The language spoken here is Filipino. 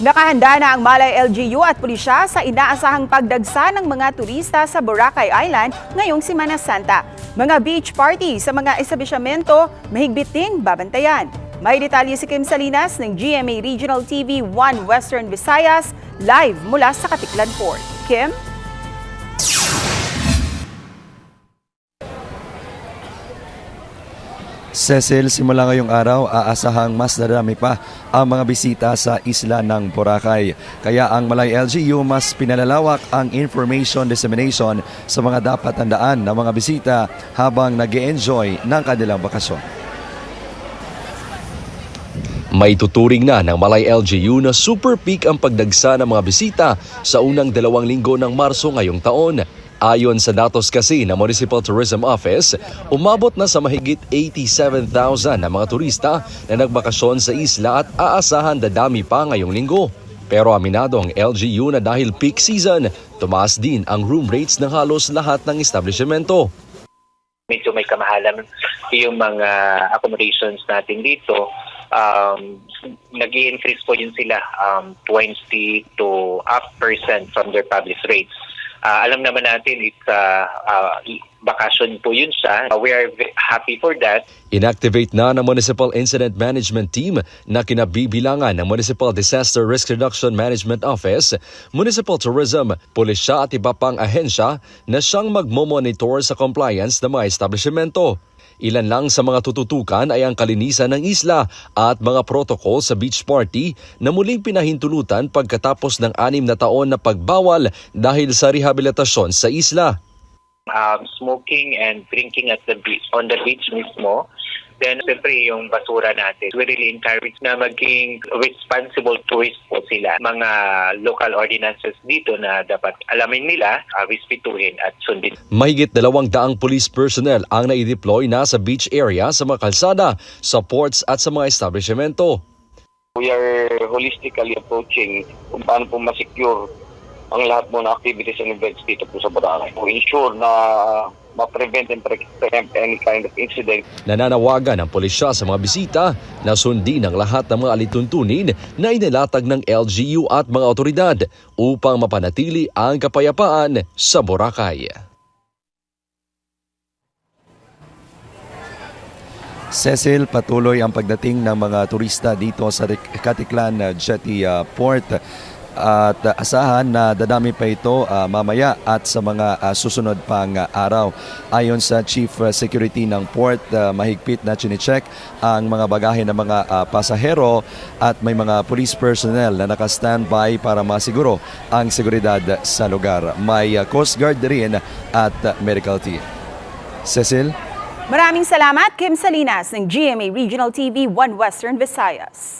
Nakahanda na ang Malay LGU at pulisya sa inaasahang pagdagsa ng mga turista sa Boracay Island ngayong Semana Santa. Mga beach party sa mga establishmento, mahigpit ding babantayan. May detalye si Kim Salinas ng GMA Regional TV 1 Western Visayas live mula sa Katiklan Port. Kim? Cecil, simula ngayong araw, aasahang mas darami pa ang mga bisita sa isla ng Boracay. Kaya ang Malay LGU mas pinalalawak ang information dissemination sa mga dapat tandaan ng mga bisita habang nag enjoy ng kanilang bakasyon. May tuturing na ng Malay LGU na super peak ang pagdagsa ng mga bisita sa unang dalawang linggo ng Marso ngayong taon. Ayon sa datos kasi ng Municipal Tourism Office, umabot na sa mahigit 87,000 na mga turista na nagbakasyon sa isla at aasahan dadami pa ngayong linggo. Pero aminado ang LGU na dahil peak season, tumaas din ang room rates ng halos lahat ng establishmento. medyo may kamahalan yung mga accommodations natin dito. Um, nag increase po yun sila um, 20 to up percent from their published rates. Ah, alam naman natin it's uh, uh, vacation po yun siya. Uh, we are happy for that. Inactivate na ng Municipal Incident Management Team na kinabibilangan ng Municipal Disaster Risk Reduction Management Office, Municipal Tourism, pulisya at iba pang ahensya na siyang magmomonitor sa compliance ng mga establishmento. Ilan lang sa mga tututukan ay ang kalinisan ng isla at mga protocol sa beach party na muling pinahintulutan pagkatapos ng anim na taon na pagbawal dahil sa rehabilitasyon sa isla. Um, smoking and drinking at the beach, on the beach mismo. Then, siyempre, yung basura natin. We really encourage na maging responsible tourist po sila. Mga local ordinances dito na dapat alamin nila, uh, respetuhin at sundin. Mahigit dalawang daang police personnel ang naideploy na sa beach area sa mga kalsada, sa ports at sa mga establishmento. We are holistically approaching kung paano po ma-secure ang lahat mo na activities and events dito po sa Boracay. To ensure na ma-prevent and preempt any kind of incident Nananawagan ng pulisya sa mga bisita na sundin ang lahat ng mga alituntunin na inilatag ng LGU at mga otoridad upang mapanatili ang kapayapaan sa Boracay. Cecil, patuloy ang pagdating ng mga turista dito sa Katiklan uh, Jetty uh, Port at asahan na dadami pa ito uh, mamaya at sa mga uh, susunod pang uh, araw. Ayon sa Chief Security ng port, uh, mahigpit na chinecheck ang mga bagahe ng mga uh, pasahero at may mga police personnel na naka-standby para masiguro ang seguridad sa lugar. May uh, Coast Guard rin at uh, medical team. Cecil? Maraming salamat, Kim Salinas ng GMA Regional TV 1 Western Visayas.